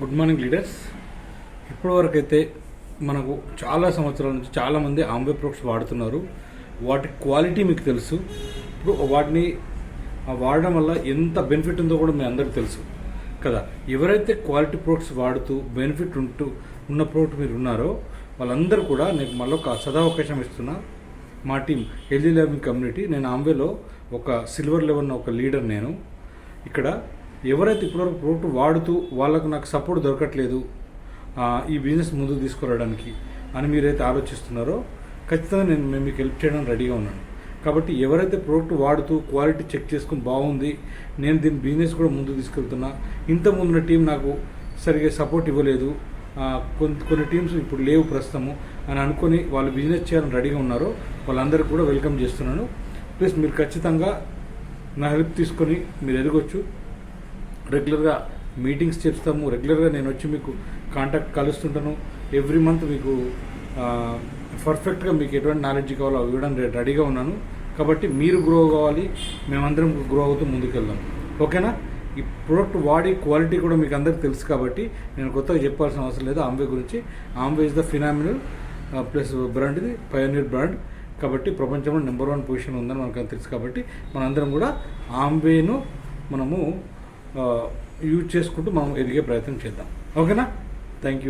Good morning leaders. ఇప్పటివరకు అయితే మనకు చాలా సంవత్సరాల నుంచి చాలామంది ఆంబే ప్రొడక్ట్స్ వాడుతున్నారు. వాటి క్వాలిటీ మీకు తెలుసు. ఇప్పుడు వాటిని వాడడం వల్ల ఎంత బెనిఫిట్ ఉందో కూడా మీ అందరికీ తెలుసు. కదా ఎవరైతే క్వాలిటీ ప్రొడక్ట్స్ వాడుతూ బెనిఫిట్ ఉంటూ ఉన్న ప్రోడక్ట్ మీరు ఉన్నారో వాళ్ళందరూ కూడా నేను మళ్ళీ ఒక సదావకాశం ఇస్తున్నా. మా టీం ఎల్జీ లెవెన్ కమ్యూనిటీ నేను ఆంబేలో ఒక సిల్వర్ లెవెన్ ఒక లీడర్ నేను. ఇక్కడ ఎవరైతే ఇప్పటివరకు ప్రోడక్ట్ వాడుతూ వాళ్ళకు నాకు సపోర్ట్ దొరకట్లేదు ఈ బిజినెస్ ముందుకు తీసుకురావడానికి అని మీరైతే ఆలోచిస్తున్నారో ఖచ్చితంగా నేను మేము మీకు హెల్ప్ చేయడానికి రెడీగా ఉన్నాను. కాబట్టి ఎవరైతే ప్రోడక్ట్ వాడుతూ క్వాలిటీ చెక్ చేసుకుని బాగుంది నేను దీని బిజినెస్ కూడా ముందుకు తీసుకెళ్తున్నా. ఇంతకుముందు ఉన్న టీం నాకు సరిగ్గా సపోర్ట్ ఇవ్వలేదు. కొన్ని కొన్ని టీమ్స్ ఇప్పుడు లేవు ప్రస్తుతము అని అనుకొని వాళ్ళు బిజినెస్ చేయాలని రెడీగా ఉన్నారో వాళ్ళందరికీ కూడా వెల్కమ్ చేస్తున్నాను. ప్లస్ మీరు ఖచ్చితంగా నా హెల్ప్ తీసుకొని మీరు ఎదగొచ్చు. రెగ్యులర్గా మీటింగ్స్ చేస్తాము. రెగ్యులర్గా నేను వచ్చి మీకు కాంటాక్ట్ కలుస్తుంటాను. ఎవ్రీ మంత్ మీకు పర్ఫెక్ట్గా మీకు ఎటువంటి నాలెడ్జ్ కావాలో అవి ఇవ్వడం రెడీగా ఉన్నాను. కాబట్టి మీరు గ్రో కావాలి. మేమందరం గ్రో అవుతూ ముందుకెళ్దాం. ఓకేనా? ఈ ప్రోడక్ట్ వాడి క్వాలిటీ కూడా మీకు అందరికి తెలుసు కాబట్టి నేను కొత్తగా చెప్పాల్సిన అవసరం లేదు. ఆంబే గురించి. Ambe is the phenomenal plus brand ఇది పయోనీర్ బ్రాండ్ కాబట్టి ప్రపంచంలో నెంబర్ వన్ పొజిషన్ ఉందని మనకు అంత తెలుసు కాబట్టి మనందరం కూడా ఆంబేను మనము యూజ్ చేసుకుంటూ మనం ఎదిగే ప్రయత్నం చేద్దాం. ఓకేనా? Thank you